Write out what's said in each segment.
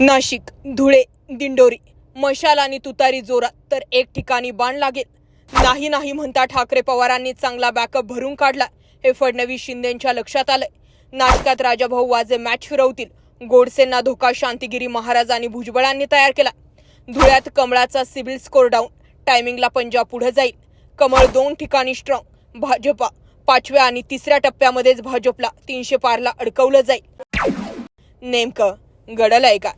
नाशिक धुळे दिंडोरी मशाल आणि तुतारी जोरात तर एक ठिकाणी बाण लागेल. नाही नाही म्हणता ठाकरे पवारांनी चांगला बॅकअप भरून काढला. हे फडणवीस शिंदेच्या लक्षात आलंय. नाटकात राजाभाऊ वाजे मॅच फिरवतील. गोडसेंना धोका शांतिगिरी महाराज आणि भुजबळांनी तयार केला. धुळ्यात कमळाचा सिव्हिल स्कोर डाऊन. टायमिंगला पंजाब पुढे जाईल. कमळ दोन ठिकाणी स्ट्रॉंग भाजपा पाचव्या आणि तिसऱ्या टप्प्यामध्येच भाजपला तीनशे पारला अडकवलं जाईल. नेमकं घडलंय का?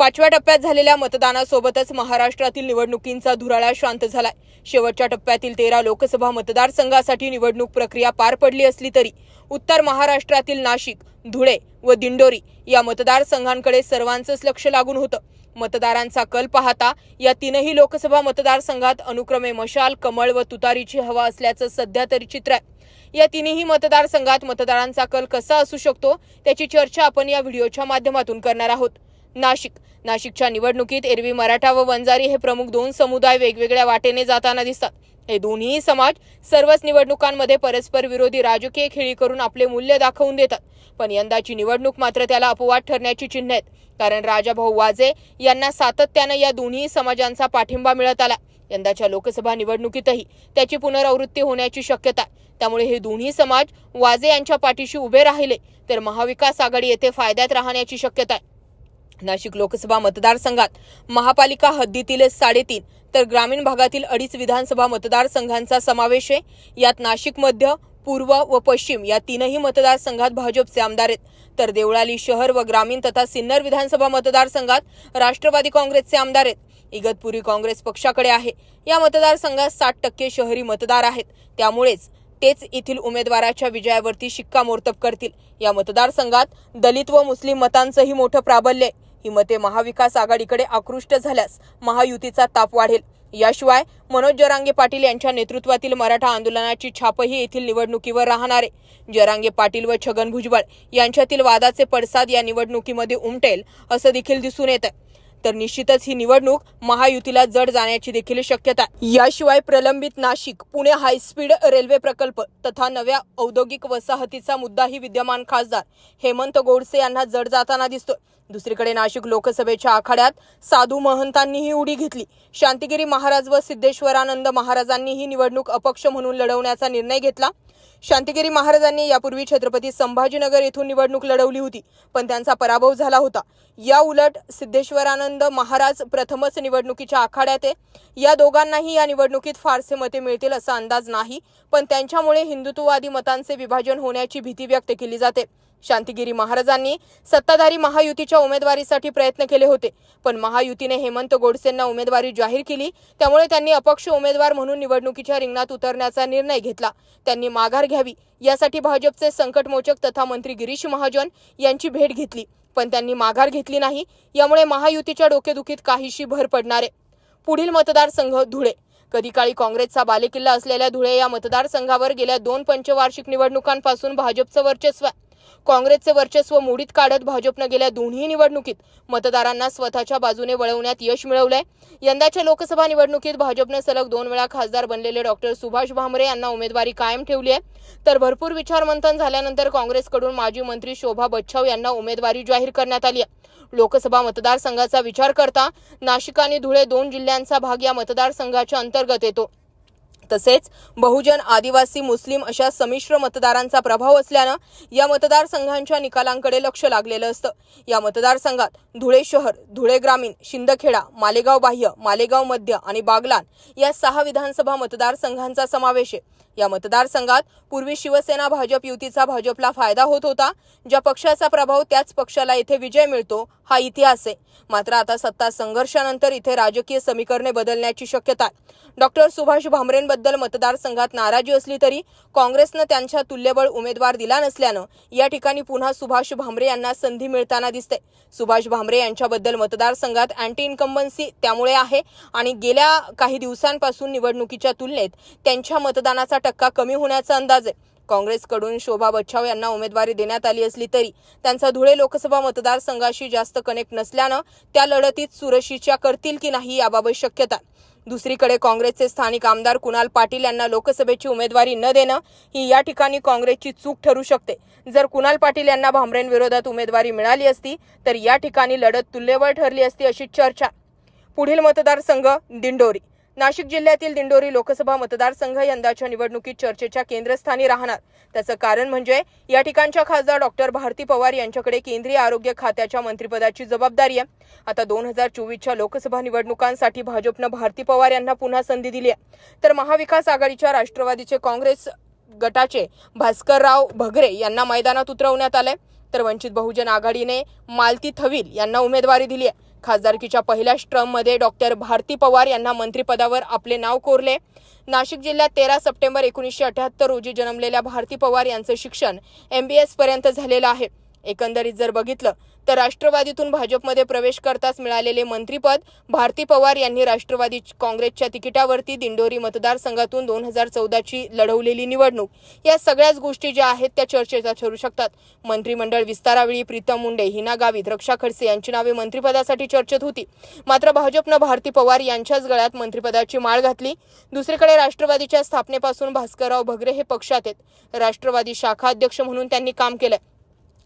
पाचव्या टप्प्यात झालेल्या मतदानासोबतच महाराष्ट्रातील निवडणुकींचा धुराळा शांत झालाय. शेवटच्या टप्प्यातील तेरा लोकसभा मतदारसंघासाठी निवडणूक प्रक्रिया पार पडली असली तरी उत्तर महाराष्ट्रातील नाशिक धुळे व दिंडोरी या मतदारसंघांकडे सर्वांचंच लक्ष लागून होतं. मतदारांचा कल पाहता या तीनही लोकसभा मतदारसंघात अनुक्रमे मशाल कमळ व तुतारीची हवा असल्याचं सध्या तरी चित्र आहे. या तिन्ही मतदारसंघात मतदारांचा कल कसा असू शकतो त्याची चर्चा आपण या व्हिडिओच्या माध्यमातून करणार आहोत. नाशिक. नाशिकच्या निवडणुकीत एरवी मराठा व वंजारी हे प्रमुख दोन समुदाय वेगवेगळ्या वाटेने जाताना दिसतात. हे दोन्ही समाज सर्वच निवडणुकांमध्ये परस्पर विरोधी राजकीय खेळी करून आपले मूल्य दाखवून देतात. पण यंदाची निवडणूक मात्र त्याला अपवाद ठरण्याची चिन्ह आहेत. कारण राजाभाऊ वाजे यांना सातत्यानं या दोन्ही समाजांचा पाठिंबा मिळत आला. यंदाच्या लोकसभा निवडणुकीतही त्याची पुनरावृत्ती होण्याची शक्यता त्यामुळे हे दोन्ही समाज वाजे यांच्या पाठीशी उभे राहिले तर महाविकास आघाडी येथे फायद्यात राहण्याची शक्यता आहे. नाशिक लोकसभा मतदारसंघात महापालिका हद्दीतील साडेतीन तर ग्रामीण भागातील अडीच विधानसभा मतदारसंघांचा समावेश आहे. यात नाशिक मध्य पूर्व व पश्चिम या तीनही मतदारसंघात भाजपचे आमदार आहेत. तर देवळाली शहर व ग्रामीण तथा सिन्नर विधानसभा मतदारसंघात राष्ट्रवादी काँग्रेसचे आमदार आहेत. इगतपुरी काँग्रेस पक्षाकडे आहे. या मतदारसंघात साठ टक्के शहरी मतदार आहेत. त्यामुळेच तेच येथील उमेदवाराच्या विजयावरती शिक्कामोर्तब करतील. या मतदारसंघात दलित व मुस्लिम मतांचंही मोठं प्राबल्य ही मते महाविकास आघाडीकडे आकृष्ट झाल्यास महायुतीचा ताप वाढेल. याशिवाय मनोज जरांगे पाटील यांच्या नेतृत्वातील मराठा आंदोलनाची छापही येथील निवडणुकीवर राहणार आहे. जरांगे पाटील व छगन भुजबळ यांच्यातील वादाचे पडसाद या निवडणुकीमध्ये उमटेल असं देखील दिसून येतं तर निश्चितच ही निवडणूक महायुतीला जड जाण्याची देखील शक्यता याशिवाय प्रलंबित नाशिक पुणे हायस्पीड रेल्वे प्रकल्प तथा नव्या औद्योगिक वसाहतीचा मुद्दाही विद्यमान खासदार हेमंत गोडसे यांना जड जाताना दिसतोय. दुसरीकडे नाशिक लोकसभेच्या आखाड्यात साधू महंतांनीही उडी घेतली. शांतिगिरी महाराज व सिद्धेश्वरानंद महाराजांनी ही निवडणूक अपक्ष म्हणून लढवण्याचा निर्णय घेतला. शांतिगिरी महाराजांनी यापूर्वी छत्रपती संभाजीनगर येथून निवडणूक लढवली होती पण त्यांचा पराभव झाला होता. या उलट सिद्धेश्वरानंद महाराज प्रथमच निवडणुकीच्या आखाड्यात आहे. या दोघांनाही या निवडणुकीत फारसे मते मिळतील असा अंदाज नाही पण त्यांच्यामुळे हिंदुत्ववादी मतांचे विभाजन होण्याची भीती व्यक्त केली जाते. शांतिगिरी महाराजांनी सत्ताधारी महायुतीच्या उमेदवारीसाठी प्रयत्न केले होते. पण महायुतीने हेमंत गोडसेंना उमेदवारी जाहीर केली. त्यामुळे त्यांनी अपक्ष उमेदवार म्हणून निवडणुकीच्या रिंगणात उतरण्याचा निर्णय घेतला. त्यांनी माघार घ्यावी यासाठी भाजपचे संकटमोचक तथा मंत्री गिरीश महाजन यांची भेट घेतली. पण त्यांनी माघार घेतली नाही. यामुळे महायुतीच्या डोकेदुखीत काहीशी भर पडणारे. पुढील मतदारसंघ धुळे. कधी काळी काँग्रेसचा बालेकिल्ला असलेल्या धुळे या मतदारसंघावर गेल्या दोन पंचवार्षिक निवडणुकांपासून भाजपचं वर्चस्व आहे. काँग्रेसचे वर्चस्व मोडीत काढत भाजपनं गेल्या दोन्ही निवडणुकीत मतदारांना स्वतःच्या बाजूने वळवण्यात यश मिळवलंय. यंदाच्या लोकसभा निवडणुकीत भाजपनं सलग दोन वेळा खासदार बनलेले डॉक्टर सुभाष भामरे यांना उमेदवारी कायम ठेवली आहे. तर भरपूर विचारमंथन झाल्यानंतर काँग्रेसकडून माजी मंत्री शोभा बच्छाव यांना उमेदवारी जाहीर करण्यात आली आहे. लोकसभा मतदारसंघाचा विचार करता नाशिक आणि धुळे दोन जिल्ह्यांचा भाग या मतदारसंघाच्या अंतर्गत येतो. तसेच बहुजन आदिवासी मुस्लिम अशा संमिश्र मतदारांचा प्रभाव असल्यानं या मतदारसंघांच्या निकालांकडे लक्ष लागलेलं असतं. या मतदारसंघात धुळे शहर धुळे ग्रामीण शिंदखेडा मालेगाव बाह्य मालेगाव मध्य आणि बागलान या सहा विधानसभा मतदारसंघांचा समावेश आहे. या मतदारसंघात पूर्वी शिवसेना भाजप युतीचा भाजपला फायदा होत होता. ज्या पक्षाचा प्रभाव त्याच पक्षाला इथे विजय मिळतो हा इतिहास आहे. मात्र आता सत्ता संघर्षानंतर इथे राजकीय समीकरणे बदलण्याची शक्यता डॉक्टर सुभाष भामरेंबद्दल मतदारसंघात नाराजी असली तरी काँग्रेसनं त्यांच्या तुल्यबळ उमेदवार दिला नसल्यानं या ठिकाणी पुन्हा सुभाष भामरे यांना संधी मिळताना दिसते सुभाष भामरे यांच्याबद्दल मतदारसंघात अँटी इन्कम्बन्सी त्यामुळे आहे आणि गेल्या काही दिवसांपासून निवडणुकीच्या तुलनेत त्यांच्या मतदानाचा टक्का कमी होण्याचा अंदाज आहे. काँग्रेसकडून शोभा बच्छाव यांना उमेदवारी देण्यात आली असली तरी त्यांचा धुळे लोकसभा मतदारसंघाशी जास्त कनेक्ट नसल्यानं त्या लढतीत सुरशीच्या करतील की नाही याबाबत शक्यता. दुसरीकडे काँग्रेसचे स्थानिक आमदार कुणाल पाटील यांना लोकसभेची उमेदवारी न देणं ही या ठिकाणी काँग्रेसची चूक ठरू शकते. जर कुणाल पाटील यांना भामरेंविरोधात उमेदवारी मिळाली असती तर या ठिकाणी लढत तुल्यबळ ठरली असती अशी चर्चा. पुढील मतदारसंघ दिंडोरी. नाशिक जिल्ह्यातील दिंडोरी लोकसभा मतदारसंघ यंदाच्या निवडणुकीत चर्चेच्या केंद्रस्थानी राहणार. त्याचं कारण म्हणजे या ठिकाणच्या खासदार डॉक्टर भारती पवार यांच्याकडे केंद्रीय आरोग्य खात्याच्या मंत्रिपदाची जबाबदारी आहे. आता दोन हजार चोवीसच्या लोकसभा निवडणुकांसाठी भाजपनं भारती पवार यांना पुन्हा संधी दिली आहे. तर महाविकास आघाडीच्या राष्ट्रवादीचे काँग्रेस गटाचे भास्करराव भगरे यांना मैदानात उतरवण्यात आलंय. तर वंचित बहुजन आघाडीने मालती थविल यांना उमेदवारी दिली आहे. खासदारकीच्या पहिल्याच ट्रममध्ये डॉक्टर भारती पवार यांना मंत्रिपदावर आपले नाव कोरले. नाशिक जिल्ह्यात तेरा सप्टेंबर एकोणीसशे अठ्याहत्तर रोजी जन्मलेल्या भारती पवार यांचं शिक्षण एमबीएस पर्यंत झालेलं आहे. एकंदरीत जर बघितलं तर राष्ट्रवादीतून भाजपमध्ये प्रवेश करताच मिळालेले मंत्रीपद भारती पवार यांनी राष्ट्रवादी काँग्रेसच्या तिकिटावरती दिंडोरी मतदारसंघातून दोन हजार चौदाची लढवलेली निवडणूक. या सगळ्याच गोष्टी ज्या आहेत त्या चर्चेचा ठरू शकतात. मंत्रिमंडळ विस्तारावेळी प्रीतम मुंडे हिना गावित रक्षा खडसे यांची नावे मंत्रिपदासाठी चर्चेत होती. मात्र भाजपनं भारती पवार यांच्याच गळ्यात मंत्रिपदाची माळ घातली. दुसरीकडे राष्ट्रवादीच्या स्थापनेपासून भास्करराव भगरे हे पक्षात आहेत. राष्ट्रवादी शाखा अध्यक्ष म्हणून त्यांनी काम केलं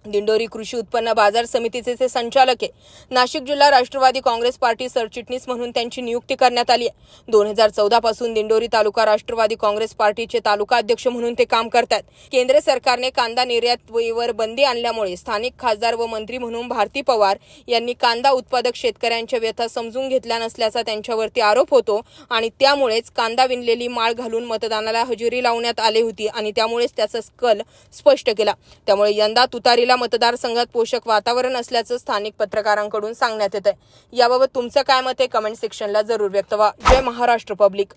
दिंडोरी कृषी उत्पन्न बाजार समितीचे ते संचालक आहे नाशिक जिल्हा राष्ट्रवादी काँग्रेस पार्टी सरचिटणीस म्हणून त्यांची नियुक्ती करण्यात आली आहे. दोन हजार चौदा पासून दिंडोरी तालुका राष्ट्रवादी काँग्रेस पार्टीचे तालुका अध्यक्ष म्हणून ते काम करतात. केंद्र सरकारने कांदा निर्यातीवर बंदी आणल्यामुळे स्थानिक खासदार व मंत्री म्हणून भारती पवार यांनी कांदा उत्पादक शेतकऱ्यांच्या व्यथा समजून घेतल्या नसल्याचा त्यांच्यावरती आरोप होतो आणि त्यामुळेच कांदा विणलेली माळ घालून मतदानाला हजेरी लावण्यात आली होती आणि त्यामुळेच त्याचा कल स्पष्ट केला. त्यामुळे यंदा तुतारीला मतदारसंघात पोषक वातावरण असल्याचं स्थानिक पत्रकारांकडून सांगण्यात येत आहे याबाबत तुमचं काय मत आहे? कमेंट सेक्शनला जरूर व्यक्त व्हा. जय महाराष्ट्र पब्लिक.